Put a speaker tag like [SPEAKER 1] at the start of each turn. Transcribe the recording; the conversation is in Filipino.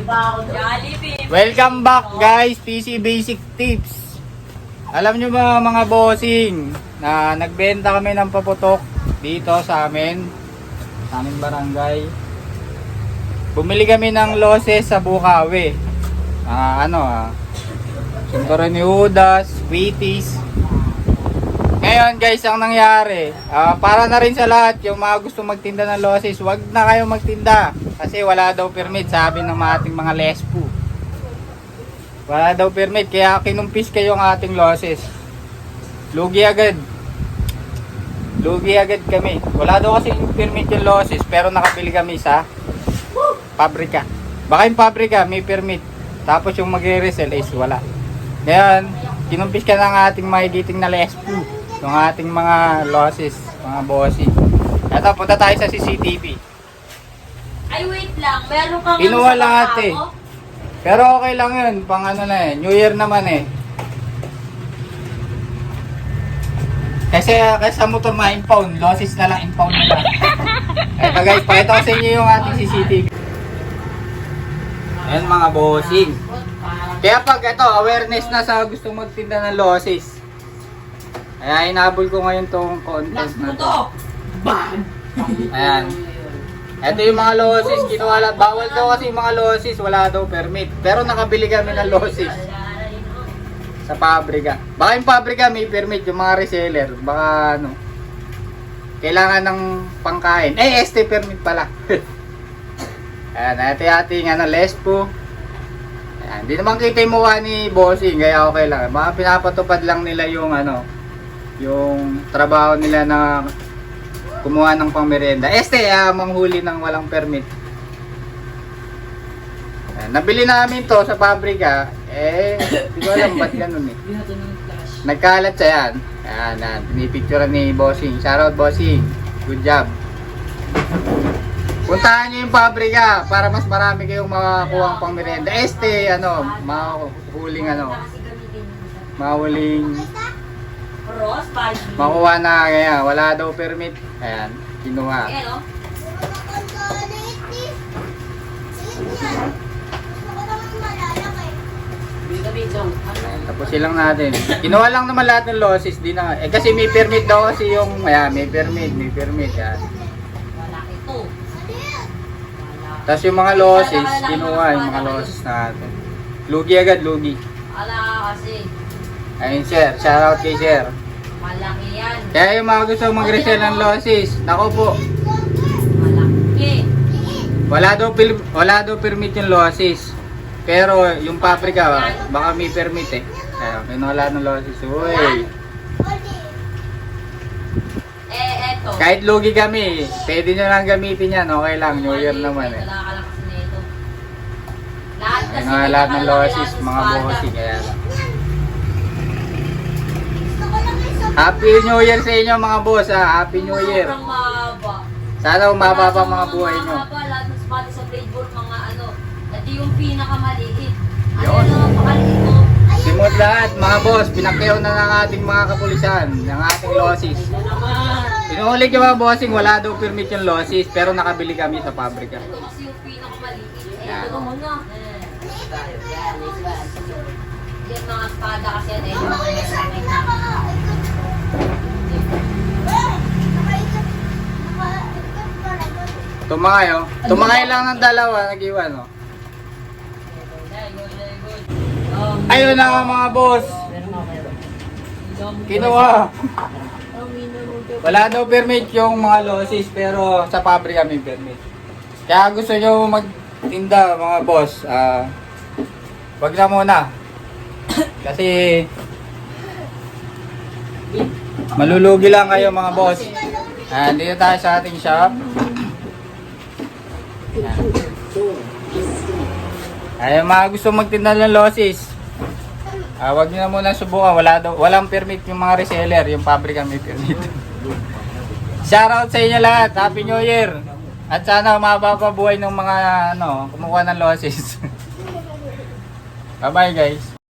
[SPEAKER 1] Jollibee.
[SPEAKER 2] Welcome back guys, PC Basic Tips. Alam nyo ba mga bossing na nagbenta kami ng paputok dito sa amin, sa aming barangay. Bumili kami ng losses sa Bukawi. Ah, ano ah, Sinturon ni Judas, Wheaties. Ngayon guys, ang nangyari, ah, para na rin sa lahat, yung mga gusto magtinda ng losses, wag na kayo magtinda. Kasi wala daw permit, sabi ng mga ating mga lespo. Wala daw permit, kaya kinumpis kayo ang ating losses. Lugi agad. Lugi agad kami. Wala daw kasi permit yung losses, pero nakabili kami sa pabrika. Baka yung pabrika may permit. Tapos yung magre-resell is wala. Ngayon, kinumpis ka ng ating magigiting na lespo. Yung ating mga losses, mga bossing. Ito, punta tayo sa CCTV.
[SPEAKER 1] Ay, wait lang. Meron kang
[SPEAKER 2] Kinuha
[SPEAKER 1] ano sa
[SPEAKER 2] lahat eh. Pero okay lang yun, pang ano na eh. New Year naman eh. Kasi kasi sa motor ma-impound, losses na lang impound nila. Eto guys, pakita ko sa inyo yung ating CCTV. Ayan mga bossing. Kaya pag ito, awareness na sa gusto magtinda ng losses. Kaya inabol ko ngayon tong content na to. Ayan. Ito yung mga losses, kinuha lang. Bawal daw kasi yung mga losses, wala daw permit. Pero nakabili kami ng losses sa pabrika. Baka yung pabrika may permit, yung mga reseller, baka ano, kailangan ng pangkain. Eh, ST permit pala. Ayan, ito yung ating ano, lespo. Ayan, di naman kita yung mukha ni bossing, kaya okay lang. Mga pinapatupad lang nila yung ano, yung trabaho nila na kumuha ng pangmerenda. Este, ah, manghuli ng walang permit. Ayan, nabili namin to sa pabrika. Eh, di ko alam ba't ganun eh. Nagkalat siya yan. Ayan, ayan. Pinipicture ni Bossing. Shoutout Bossing. Good job. Puntahan niyo yung pabrika para mas marami kayong makakuha ang pangmerenda. Este, ano, mahuling ano, mahuling
[SPEAKER 1] Cross, pagi.
[SPEAKER 2] makuha na kaya wala daw permit. Ayan, kinuha.
[SPEAKER 1] Ayan, oh.
[SPEAKER 2] Ayan, tapos silang natin. Kinuha lang naman lahat ng losses, di na. Eh kasi may permit daw kasi yung, ayan, may permit, may permit. Yan.
[SPEAKER 1] Wala ito.
[SPEAKER 2] Tapos yung mga losses, kinuha yung mga losses natin. Lugi agad, lugi.
[SPEAKER 1] Wala kasi.
[SPEAKER 2] Ayun sir, shoutout kay sir.
[SPEAKER 1] Malaki yan.
[SPEAKER 2] Kaya yung mga gusto mag-resell ng losses, nako po,
[SPEAKER 1] Malaki.
[SPEAKER 2] wala daw, pil- wala daw permit yung losses. Pero yung paprika, baka may permit eh. Kaya kinuha lahat ng losses. Uy,
[SPEAKER 1] Eh, eto.
[SPEAKER 2] kahit lugi kami, pwede nyo lang gamitin yan. Okay lang, New Year naman eh.
[SPEAKER 1] Na ito. Lahat kasi
[SPEAKER 2] lahat ng losses, mga bossing. Kaya lang. Happy New Year sa inyo mga boss ha. Happy New Year.
[SPEAKER 1] Sobrang mahaba.
[SPEAKER 2] Sana umaba pa mga buhay nyo.
[SPEAKER 1] Mahaba, lahat ng sa playboard, mga ano. Ito yung pinakamaliit.
[SPEAKER 2] Yun.
[SPEAKER 1] Ano, napakaliit to.
[SPEAKER 2] Simot lahat mga boss. Pinakyaw na ng ating mga kapulisan. Ng ating losses. Pinuulit yung mga bossing. Wala daw permit yung losses. Pero nakabili kami sa pabrika.
[SPEAKER 1] Ito kasi yung pinakamaliit. Eh,
[SPEAKER 2] Yan.
[SPEAKER 1] ito muna. Yan
[SPEAKER 2] Tumangay oh. Tumangay lang ng dalawa. Nag-iwan oh. Ayun na nga, mga boss. Kinuha. Wala daw permit yung mga losses pero sa pabrika may permit. Kaya gusto nyo magtinda mga boss, ah wag na muna. Kasi malulugi lang kayo mga boss. Ah, dito tayo sa ating shop. Ay, mga gusto magtinda ng losses. Ah, wag niyo na muna subukan. Wala daw, walang permit yung mga reseller, yung pabrika may permit. Shoutout sa inyo lahat. Happy New Year. At sana mapapabuhay ng mga ano, kumukuha ng losses. Bye-bye guys.